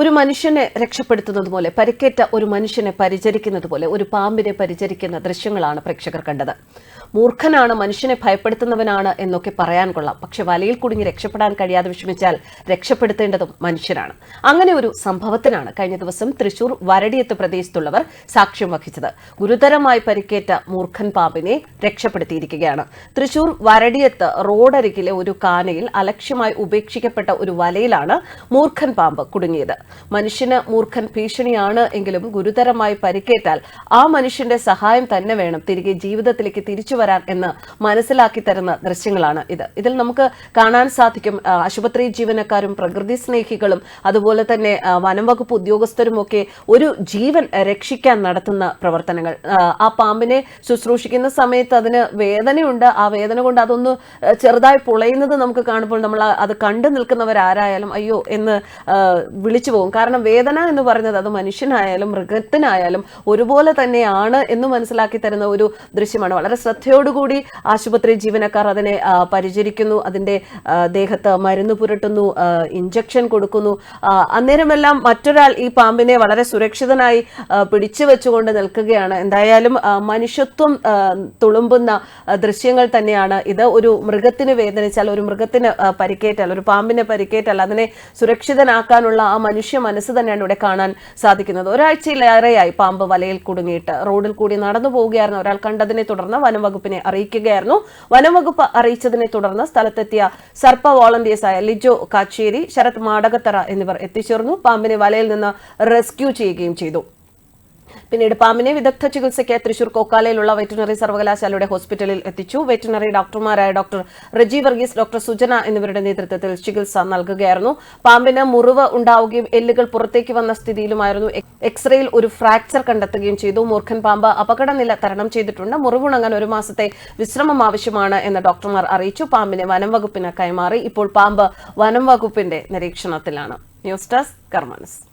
ഒരു മനുഷ്യനെ രക്ഷപ്പെടുത്തുന്നത് പോലെ പരിക്കേറ്റ ഒരു മനുഷ്യനെ പരിചരിക്കുന്നത് പോലെ ഒരു പാമ്പിനെ പരിചരിക്കുന്ന ദൃശ്യങ്ങളാണ് പ്രേക്ഷകർ കണ്ടത്. മൂർഖനാണ് മനുഷ്യനെ ഭയപ്പെടുത്തുന്നവനാണ് എന്നൊക്കെ പറയാൻ കൊള്ളാം. പക്ഷെ വലയിൽ കുടുങ്ങി രക്ഷപ്പെടാൻ കഴിയാതെ വിഷമിച്ചാൽ രക്ഷപ്പെടുത്തേണ്ടതും മനുഷ്യരാണ്. അങ്ങനെ ഒരു സംഭവത്തിനാണ് കഴിഞ്ഞ ദിവസം തൃശൂർ വരടിയത്ത് പ്രദേശത്തുള്ളവർ സാക്ഷ്യം വഹിച്ചത്. ഗുരുതരമായി പരിക്കേറ്റ മൂർഖൻ പാമ്പിനെ രക്ഷപ്പെടുത്തിയിരിക്കുകയാണ്. തൃശൂർ വരടിയത്ത് റോഡരികിലെ ഒരു കാനയിൽ അലക്ഷ്യമായി ഉപേക്ഷിക്കപ്പെട്ട ഒരു വലയിലാണ് മൂർഖൻ പാമ്പ് കുടുങ്ങിയത്. മനുഷ്യന് മൂർഖൻ ഭീഷണിയാണ് എങ്കിലും ഗുരുതരമായി പരിക്കേറ്റാൽ ആ മനുഷ്യന്റെ സഹായം തന്നെ വേണം. തിരികെ ജീവിതത്തിലേക്ക് തിരിച്ചു വരാൻ എന്ന് മനസ്സിലാക്കി തരുന്ന ദൃശ്യങ്ങളാണ് ഇത്. ഇതിൽ നമുക്ക് കാണാൻ സാധിക്കും ആശുപത്രി ജീവനക്കാരും പ്രകൃതി സ്നേഹികളും അതുപോലെ തന്നെ വനം വകുപ്പ് ഉദ്യോഗസ്ഥരും ഒക്കെ ഒരു ജീവൻ രക്ഷിക്കാൻ നടത്തുന്ന പ്രവർത്തനങ്ങൾ. ആ, പാമ്പിനെ ശുശ്രൂഷിക്കുന്ന സമയത്ത് അതിന് വേദനയുണ്ട്. ആ വേദന കൊണ്ട് അതൊന്ന് ചെറുതായി പുളയുന്നത് നമുക്ക് കാണുമ്പോൾ നമ്മൾ അത് കണ്ടു നിൽക്കുന്നവരാരായാലും അയ്യോ എന്ന് വിളിച്ചു പോകും. കാരണം വേദന എന്ന് പറയുന്നത് അത് മനുഷ്യനായാലും മൃഗത്തിനായാലും ഒരുപോലെ തന്നെയാണ് എന്ന് മനസ്സിലാക്കി തരുന്ന ഒരു ദൃശ്യമാണ്. വളരെ ശ്രദ്ധയോടുകൂടി ആശുപത്രി ജീവനക്കാർ അതിനെ പരിചരിക്കുന്നു. അതിന്റെ ദേഹത്ത് മരുന്ന് പുരട്ടുന്നു ഇഞ്ചക്ഷൻ കൊടുക്കുന്നു. അന്നേരമെല്ലാം മറ്റൊരാൾ ഈ പാമ്പിനെ വളരെ സുരക്ഷിതനായി പിടിച്ചു വെച്ചുകൊണ്ട് നിൽക്കുകയാണ്. എന്തായാലും മനുഷ്യത്വം തുളുമ്പുന്ന ദൃശ്യങ്ങൾ തന്നെയാണ്. ഇത് ഒരു മൃഗത്തിന് വേദനിച്ചാൽ ഒരു മൃഗത്തിന് പരിക്കേറ്റാൽ ഒരു പാമ്പിനെ പരിക്കേറ്റാൽ അതിനെ സുരക്ഷിതനാക്കാനുള്ള ആ മനുഷ്യ മനസ്സ് തന്നെയാണ് ഇവിടെ കാണാൻ സാധിക്കുന്നത്. ഒരാഴ്ചയിലേറെയായി പാമ്പ് വലയിൽ കുടുങ്ങിയിട്ട് റോഡിൽ കൂടി നടന്നു പോവുകയായിരുന്നു ഒരാൾ കണ്ടതിനെ തുടർന്ന് വനം വകുപ്പിനെ അറിയിക്കുകയായിരുന്നു. വനംവകുപ്പ് അറിയിച്ചതിനെ തുടർന്ന് സ്ഥലത്തെത്തിയ സർപ്പ വോളണ്ടിയേഴ്സായ ലിജോ കാച്ചേരി ശരത് മാടകത്തറ എന്നിവർ എത്തിച്ചേർന്നു. പാമ്പിനെ വലയിൽ നിന്ന് റെസ്ക്യൂ ചെയ്യുകയും ചെയ്തു. പിന്നീട് പാമ്പിനെ വിദഗ്ധ ചികിത്സയ്ക്ക് തൃശൂർ കോക്കാലയിലുള്ള വെറ്റിനറി സർവകലാശാലയുടെ ഹോസ്പിറ്റലിൽ എത്തിച്ചു. വെറ്റിനറി ഡോക്ടർമാരായ ഡോക്ടർ റജി വർഗീസ് ഡോക്ടർ സുജന എന്നിവരുടെ നേതൃത്വത്തിൽ ചികിത്സ നൽകുകയായിരുന്നു. പാമ്പിന് മുറിവ് ഉണ്ടാവുകയും എല്ലുകൾ പുറത്തേക്ക് വന്ന സ്ഥിതിയിലുമായിരുന്നു. എക്- എക്സ്റേയിൽ ഒരു ഫ്രാക്ചർ കണ്ടെത്തുകയും ചെയ്തു. മൂർഖൻ പാമ്പ് അപകടനില തരണം ചെയ്തിട്ടുണ്ട്. മുറിവുണങ്ങാൻ ഒരു മാസത്തെ വിശ്രമം ആവശ്യമാണ് എന്ന് ഡോക്ടർമാർ അറിയിച്ചു. പാമ്പിനെ വനം വകുപ്പിന് കൈമാറി. ഇപ്പോൾ പാമ്പ് വനം വകുപ്പിന്റെ നിരീക്ഷണത്തിലാണ്. News desk കർമാനസ്.